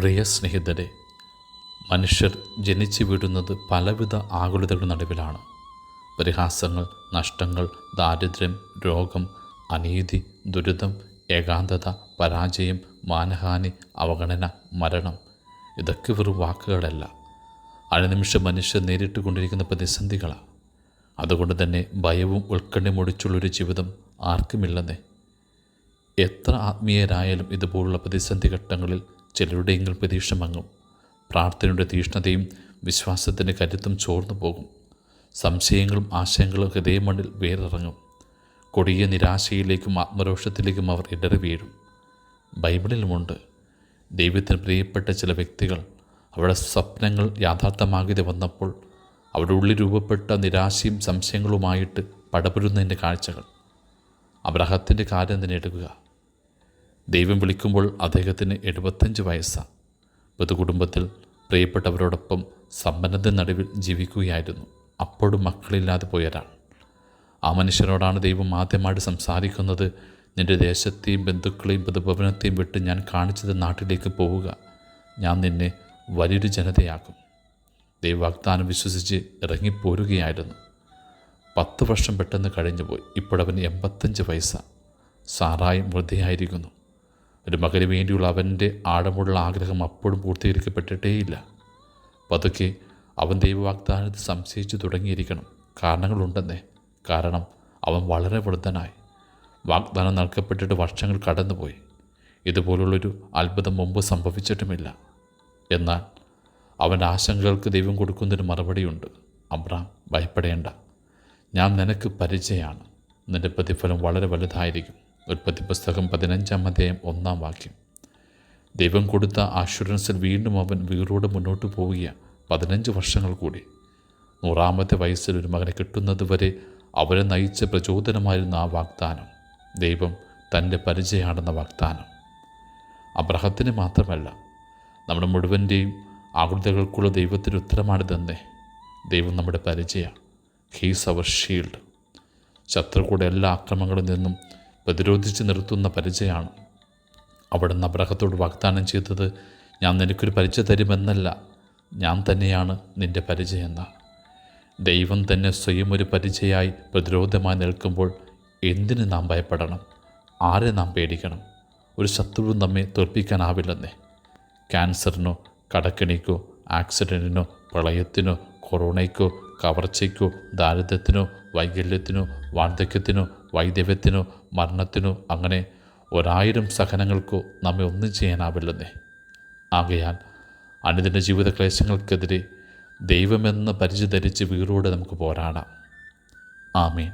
പ്രിയ സ്നേഹിതരെ മനുഷ്യർ ജനിച്ചു വീടുന്നത് പലവിധ ആകുലതകളുടെ നടുവിലാണ്. പരിഹാസങ്ങൾ നഷ്ടങ്ങൾ ദാരിദ്ര്യം രോഗം അനീതി ദുരിതം ഏകാന്തത പരാജയം മാനഹാനി അവഗണന മരണം ഇതൊക്കെ വെറും വാക്കുകളല്ല. അനുനിമിഷം മനുഷ്യർ നേരിട്ട് കൊണ്ടിരിക്കുന്ന പ്രതിസന്ധികളാണ് അതുകൊണ്ട് തന്നെ ഭയവും ഉത്കണ്ഠയും ഒടിച്ചുള്ളൊരു ജീവിതം ആർക്കുമില്ലെന്നേ. എത്ര ആത്മീയരായാലും ഇതുപോലുള്ള പ്രതിസന്ധി ഘട്ടങ്ങളിൽ ചിലരുടെയെങ്കിലും പ്രതീക്ഷ മങ്ങും. പ്രാർത്ഥനയുടെ തീഷ്ണതയും വിശ്വാസത്തിന്റെ കരുത്തും ചോർന്നു പോകും. സംശയങ്ങളും ആശയങ്ങളും ഹൃദയമണ്ണിൽ വേറിറങ്ങും. കൊടിയ നിരാശയിലേക്കും ആത്മരോഷത്തിലേക്കും അവർ ഇടറി വീഴും. ബൈബിളിലുമുണ്ട്. ദൈവത്തിന് പ്രിയപ്പെട്ട ചില വ്യക്തികൾ അവരുടെ സ്വപ്നങ്ങൾ യാഥാർത്ഥ്യമാകാതെ വന്നപ്പോൾ അവരുടെ ഉള്ളിൽ രൂപപ്പെട്ട നിരാശയും സംശയങ്ങളുമായിട്ട് പടപുരുന്നതിന്റെ കാഴ്ചകൾ. അബ്രഹത്തിന്റെ കാര്യം തന്നെ എടുക്കുക. ദൈവം വിളിക്കുമ്പോൾ അദ്ദേഹത്തിന് എഴുപത്തഞ്ച് വയസ്സാണ് പൊതുകുടുംബത്തിൽ പ്രിയപ്പെട്ടവരോടൊപ്പം സമ്പന്നത നടുവിൽ ജീവിക്കുകയായിരുന്നു. അപ്പോഴും മക്കളില്ലാതെ പോയൊരാൾ. ആ മനുഷ്യനോടാണ് ദൈവം ആദ്യമായിട്ട് സംസാരിക്കുന്നത്. നിന്റെ ദേശത്തെയും ബന്ധുക്കളെയും പൊതുഭവനത്തെയും വിട്ട് ഞാൻ കാണിച്ചത് നാട്ടിലേക്ക് പോവുക. ഞാൻ നിന്നെ വലിയൊരു ജനതയാക്കും ദൈവവാഗ്ദാനം വിശ്വസിച്ച് ഇറങ്ങിപ്പോരുകയായിരുന്നു. പത്ത് വർഷം പെട്ടെന്ന് കഴിഞ്ഞുപോയി. ഇപ്പോഴവന് എൺപത്തഞ്ച് വയസ്സാണ് സാറായും മൃതയായിരിക്കുന്നു ഒരു മകന് വേണ്ടിയുള്ള അവന്റെ ആഴമുള്ള ആഗ്രഹം അപ്പോഴും പൂർത്തീകരിക്കപ്പെട്ടിട്ടേയില്ല പതുക്കെ അവൻ ദൈവവാഗ്ദാനത്തെ സംശയിച്ചു തുടങ്ങിയിരിക്കണം. കാരണങ്ങളുണ്ടെന്നേ. കാരണം അവൻ വളരെ വൃദ്ധനായി. വാഗ്ദാനം നൽകപ്പെട്ടിട്ട് വർഷങ്ങൾ കടന്നുപോയി. ഇതുപോലുള്ളൊരു അത്ഭുതം മുമ്പ് സംഭവിച്ചിട്ടുമില്ല. എന്നാൽ അവൻ ആശങ്കകൾക്ക് ദൈവം കൊടുക്കുന്നൊരു മറുപടിയുണ്ട്. അബ്രാം ഭയപ്പെടേണ്ട. ഞാൻ നിനക്ക് പരിചയമാണ്. നിന്റെ പ്രതിഫലം വളരെ വലുതായിരിക്കും. ഉൽപ്പത്തി പുസ്തകം പതിനഞ്ചാം അധ്യായം ഒന്നാം വാക്യം. ദൈവം കൊടുത്ത ആഷുറൻസിൽ വീണ്ടും അവൻ വീറോട് മുന്നോട്ട് പോവുക പതിനഞ്ച് വർഷങ്ങൾ കൂടി. നൂറാമത്തെ വയസ്സിൽ ഒരു മകനെ കിട്ടുന്നത് വരെ അവരെ നയിച്ച പ്രചോദനമായിരുന്ന ആ വാഗ്ദാനം. ദൈവം തന്റെ പരിചയമാണെന്ന വാഗ്ദാനം. അബ്രഹത്തിന് മാത്രമല്ല നമ്മുടെ മുഴുവന്റെയും ആകൃതകൾക്കുള്ള ദൈവത്തിന്റെ ഉത്തരമാണിതെന്നേ. ദൈവം നമ്മുടെ പരിചയമാണ് ഹീസ് അവർ ഷീൽഡ് ശത്രുക്കളുടെ എല്ലാ ആക്രമണങ്ങളിൽ നിന്നും പ്രതിരോധിച്ച് നിർത്തുന്ന പരിചയമാണ്. അവിടുന്ന് അബ്രഹത്തോട് വാഗ്ദാനം ചെയ്തത് ഞാൻ നിനക്കൊരു പരിചയ തരുമെന്നല്ല ഞാൻ തന്നെയാണ് നിന്റെ പരിചയമെന്ന ദൈവം തന്നെ സ്വയം ഒരു പരിചയമായി പ്രതിരോധമായി നിൽക്കുമ്പോൾ എന്തിന് നാം ഭയപ്പെടണം? ആരെ നാം പേടിക്കണം? ഒരു ശത്രുവും നമ്മെ തോൽപ്പിക്കാനാവില്ലെന്നേ. ക്യാൻസറിനോ കടക്കിണിക്കോ ആക്സിഡന്റിനോ പ്രളയത്തിനോ കൊറോണയ്ക്കോ കവർച്ചയ്ക്കോ ദാരിദ്ര്യത്തിനോ വൈകല്യത്തിനോ വാർദ്ധക്യത്തിനോ വൈദവ്യത്തിനോ മരണത്തിനോ അങ്ങനെ ഒരായിരം സഹനങ്ങൾക്കോ നമ്മെ ഒന്നും ചെയ്യാനാവില്ലെന്നേ. ആകയാൽ അനുദിന ജീവിത ക്ലേശങ്ങൾക്കെതിരെ ദൈവമെന്ന പരിചയ ധരിച്ച് വീറോടെ നമുക്ക് പോരാടാം. ആമീൻ.